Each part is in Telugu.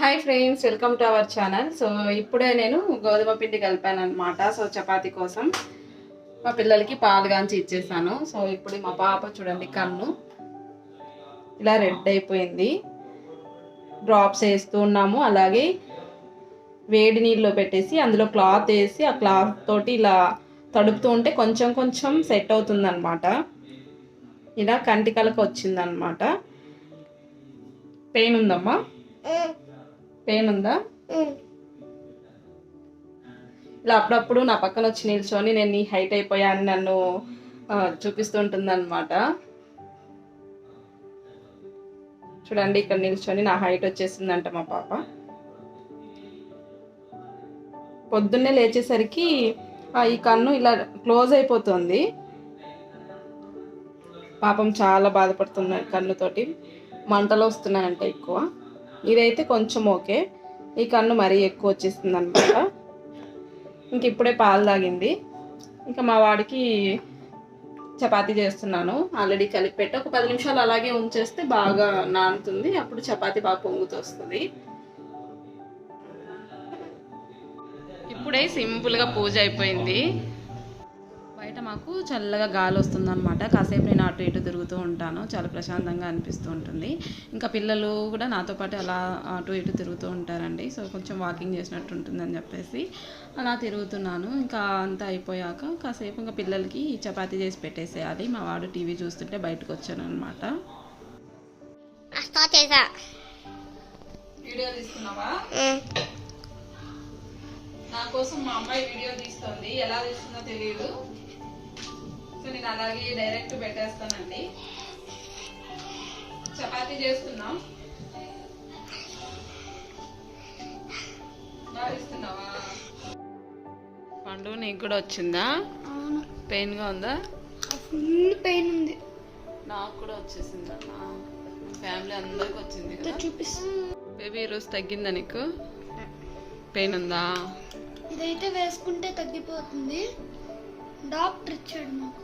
Hi friends welcome to our channel so ఇప్పుడే నేను గోధుమ పిండి కలిపాను అనమాట సో చపాతి కోసం మా పిల్లలకి పాలు కాంచి ఇచ్చేసాను. సో ఇప్పుడు మా పాప చూడండి కన్ను. ఇలా రెడ్ అయిపోయింది. డ్రాప్స్ వేస్తూ ఉన్నాము. అలాగే వేడి నీళ్ళలో పెట్టేసి అందులో క్లాత్ వేసి ఆ క్లాత్ తోటి ఇలా తడుపుతూ ఉంటే కొంచెం కొంచెం సెట్ అవుతుందన్నమాట. ఇలా కంటికలకు వచ్చిందనమాట పెయిన్ ఉందమ్మా? పెయిన్ ఉందా ఇలా అప్పుడప్పుడు నా పక్కన వచ్చి నిల్చొని నేను నీ హైట్ అయిపోయా అని నన్ను చూపిస్తుంటుంది అనమాట చూడండి ఇక్కడ నిల్చొని నా హైట్ వచ్చేసిందంట మా పాప. పొద్దున్నే లేచేసరికి ఈ కన్ను ఇలా క్లోజ్ అయిపోతుంది. పాపం చాలా బాధపడుతుంది కన్నుతోటి. మంటలు వస్తున్నాయంట ఎక్కువ. ఇదైతే కొంచెం ఓకే. ఈ కన్ను మరీ ఎక్కువ వచ్చేస్తుంది అనమాట ఇంక ఇప్పుడే పాలు తాగింది. ఇంకా మా వాడికి చపాతీ చేస్తున్నాను. ఆల్రెడీ కలిపి పెట్టి. ఒక పది నిమిషాలు అలాగే ఉంచేస్తే బాగా నానుతుంది. అప్పుడు చపాతీ బాగా పొంగుతూ వస్తుంది. ఇప్పుడే సింపుల్గా పూజ అయిపోయింది. బయట మాకు చల్లగా గాలి వస్తుంది అనమాట కాసేపు నేను అటు ఇటు తిరుగుతూ ఉంటాను. చాలా ప్రశాంతంగా అనిపిస్తూ ఉంటుంది. ఇంకా పిల్లలు కూడా నాతో పాటు అలా అటు ఇటు తిరుగుతూ ఉంటారండి. సో కొంచెం వాకింగ్ చేసినట్టు ఉంటుందని చెప్పేసి అలా తిరుగుతున్నాను. ఇంకా అంతా అయిపోయాక కాసేపు ఇంకా పిల్లలకి చపాతీ చేసి పెట్టేసేయాలి. మా వాడు టీవీ చూస్తుంటే బయటకు వచ్చాను అనమాట వీడియో తీసుకున్నావా నా కోసం మా అమ్మాయి వీడియో తీస్తుంది. ఎలా తీస్తుందో తెలియదు. సో నేను అలాగే డైరెక్ట్ పెట్టేస్తానండి. చపాతీ చేస్తున్నాం. పండు నీకు కూడా వచ్చిందా? పెయిన్గా ఉందా? ఫుల్ పెయిన్ ఉంది. నాకు కూడా వచ్చేసిందా ఫ్యామిలీ అందరికి వచ్చింది కదా. చూపిస్తా బేబీ ఈరోజు తగ్గిందా నీకు? పెయిన్ ఉందా? ఇదైతే వేసుకుంటే తగ్గిపోతుంది. డాక్టర్ ఇచ్చాడు మాకు.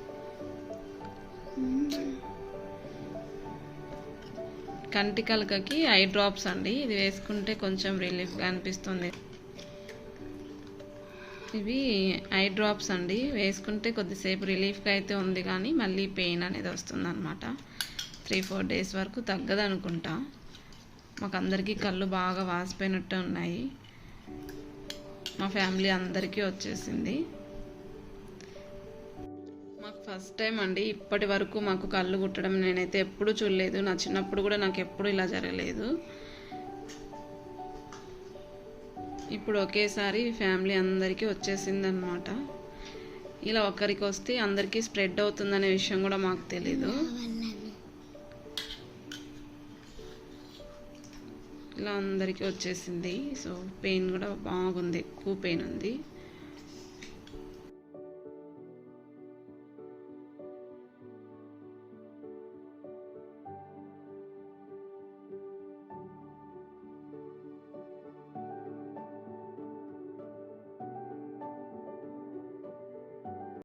కంటి కలకకి ఐ డ్రాప్స్ అండి. ఇది వేసుకుంటే కొంచెం రిలీఫ్గా అనిపిస్తుంది. ఇవి ఐ డ్రాప్స్ అండి. వేసుకుంటే కొద్దిసేపు రిలీఫ్గా అయితే ఉంది కానీ మళ్ళీ పెయిన్ అనేది వస్తుంది అనమాట త్రీ ఫోర్ డేస్ వరకు తగ్గదు అనుకుంటా మాకు అందరికీ కళ్ళు బాగా వాసిపోయినట్టు ఉన్నాయి. మా ఫ్యామిలీ అందరికీ వచ్చేసింది. ఫస్ట్ టైం అండి. ఇప్పటి వరకు మాకు కళ్ళు కుట్టడం నేనైతే ఎప్పుడు చూడలేదు. నా చిన్నప్పుడు కూడా నాకు ఎప్పుడు ఇలా జరగలేదు. ఇప్పుడు ఒకేసారి ఫ్యామిలీ అందరికీ వచ్చేసిందనమాట ఇలా ఒకరికి వస్తే అందరికీ స్ప్రెడ్ అవుతుందనే విషయం కూడా మాకు తెలీదు. ఇలా అందరికీ వచ్చేసింది. సో పెయిన్ కూడా బాగుంది. ఎక్కువ పెయిన్ ఉంది.